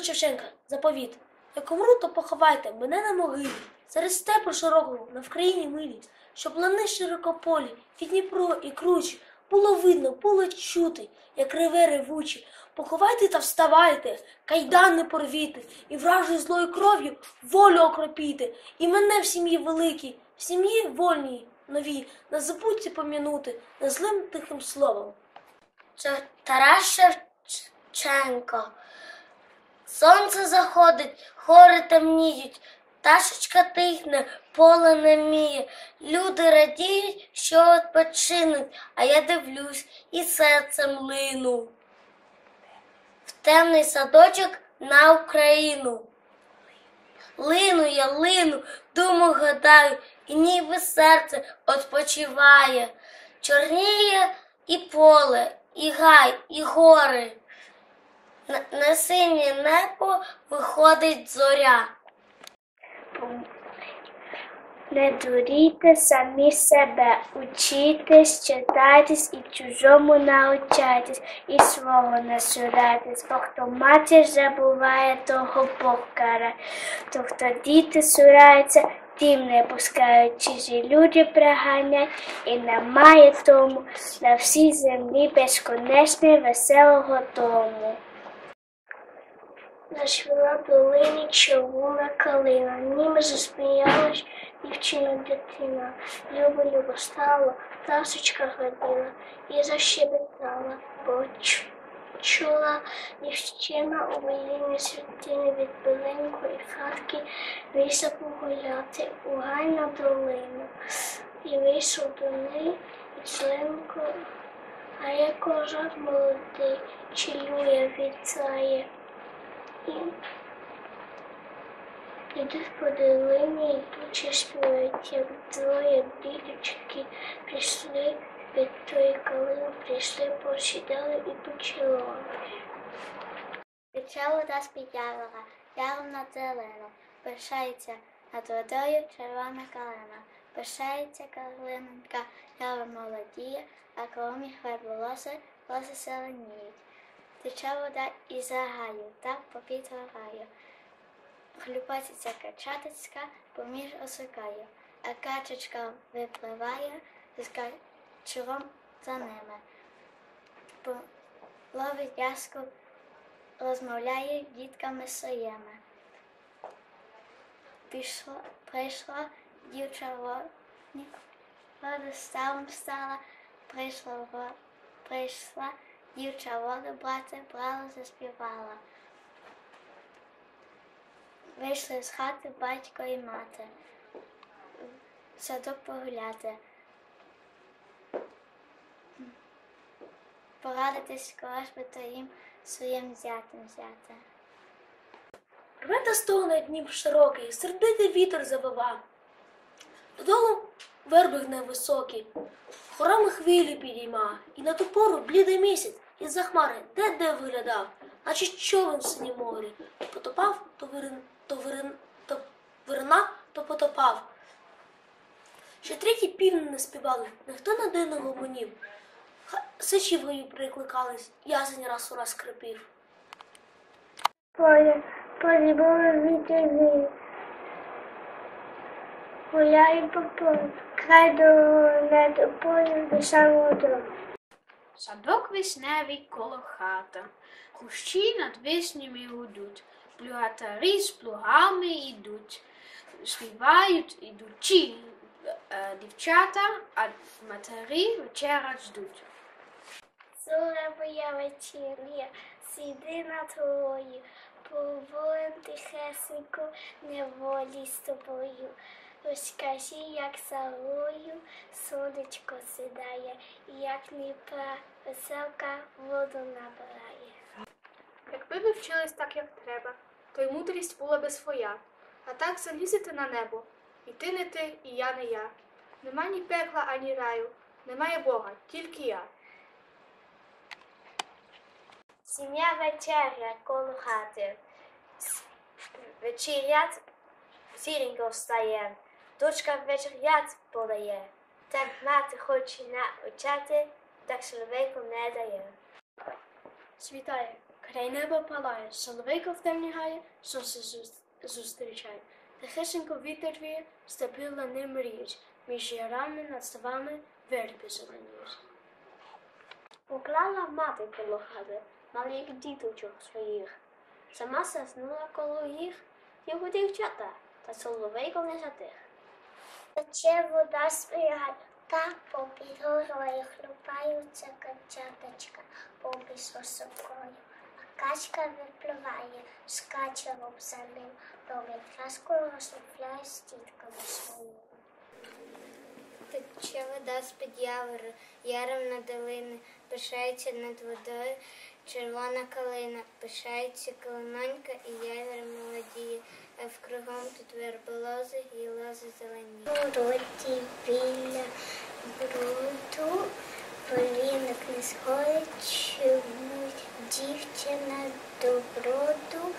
Тарас Шевченка, заповіт. Як умру, то поховайте мене на могилі, серед степу широкого, на Вкраїні милі, щоб лани широкополі, від Дніпро і кручі, було видно, було чути, як реве ревучі. Поховайте та вставайте, кайдани порвіте, і вражою злою кров'ю волю окропіте, і мене в сім'ї великій, в сім'ї вольній, новій, не забудьте пом'янути незлим тихим словом. Тарас Шевченко. Сонце заходить, гори темніють, пташечка тихне, поле неміє. Люди радіють, що відпочинуть, а я дивлюсь і серцем лину. В темний садочок на Україну. Лину я лину, думу гадаю, і ніби серце відпочиває. Чорніє і поле, і гай, і гори. На, синє небо виходить зоря. Не дурійте самі себе, учітесь, читайтесь і чужому научайтесь, і свого не бо хто матір забуває, того Бог карає. То хто діти сураються, тим не пускають чужі люди приганять, і немає тому на всій землі безконечне веселого дому. Нашвела долині човуна калина, німи засміялась дівчина дитина. Любо любо стало, птасочка гладила і защебетала, бо чула дівчина у велінні світини від билинкої хатки вийшов погуляти у гай на долину. І вийшов до неї і членко, а як кожак молодий, чилює вітає. І Ідуть по долині, йдучи співають, як двоє діточки прийшли від тої калини, прийшли, посідали і почали. Тече вода з-під ярила, яром над зелено, пишається над водою червона калина, пишається калинонька, яром молодіє, а кромі хвет волоси, волоси зеленіють. Тече вода із гаю, так попід гораю. Хлюпатиться качатицька, поміж осикає, а качечка випливає з качуром за ними. Ловить яску розмовляє дітками своїми. Пішла, прийшла дівча водник, воду ставом стала, прийшла, прийшла дівча воду брати, брала, заспівала. Вийшли з хати батько і мати, садок погуляти. Порадитись, ж би то їм своїм зятем взяти. Рве та стогне Дніп широкий, сердитий вітер завива. Додолу верби гне високі, хорами хвилі підійма, і на ту пору блідий місяць із-за хмари де-де виглядав, наче човен в синім морі. Потопав, то вирин, то вирин, то вирина, то потопав. Ще треті півні не співали, ніхто на не гомонів. Сичі в гаю прикликались, ясень раз у раз скрипів. Поле, поле було вітрові. Гуляю по полю, край дорогу, не до самого дому. Садок вишневий коло хата, кущі над вишнями гудуть, плугатарі з плугами йдуть, співають ідучі е, дівчата, а матері вечерять ждуть. Зоре моя вечірня, сіди над горою, поволим тихесенько неволі з тобою. Розкажи, як горою сонечко сідає, і як Дніпра веселка воду набирає. Якби ви вчились так, як треба, то й мудрість була би своя. А так залізете на небо. І ти не ти, і я не я. Нема ні пекла, ані раю, немає Бога, тільки я. Сім'я вечеря коло хати. Вечерять сіренько встає, дочка вечерять подає. Так мати хоче навчати, так чоловіку не дає. Світає, Край неба палає, соловейко в темні гає, сонце зус- зустрічає. Тихесенько вітер віє, степи лани мріють, між ярами над ставами верби зеленіють. Поклала мати коло хати, малих діточок своїх. Сама заснула коло їх, його дівчата, та соловейко не затих. Тече вода спрягає, та попід горою хлюпаються качаточка попід сосокою. А качка випливає, скаче в обзалив, до вітра розмовляє з тітками своїми. Тече вода з-під явору, яром на долини, пишається над водою червона калина, пишається колононька і явір молодіє, а вкругом тут верболози і лози зелені. Вороті біля бруду, полінок не сходить, чомусь дівчина до броду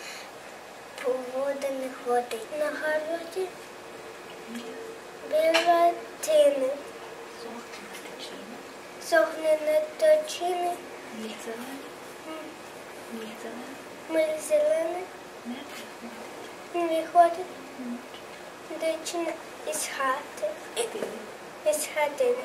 по воду не ходить. На городі біля тини, сохне на точини, ми зелений, не виходить. Дівчина із хати, із хатини.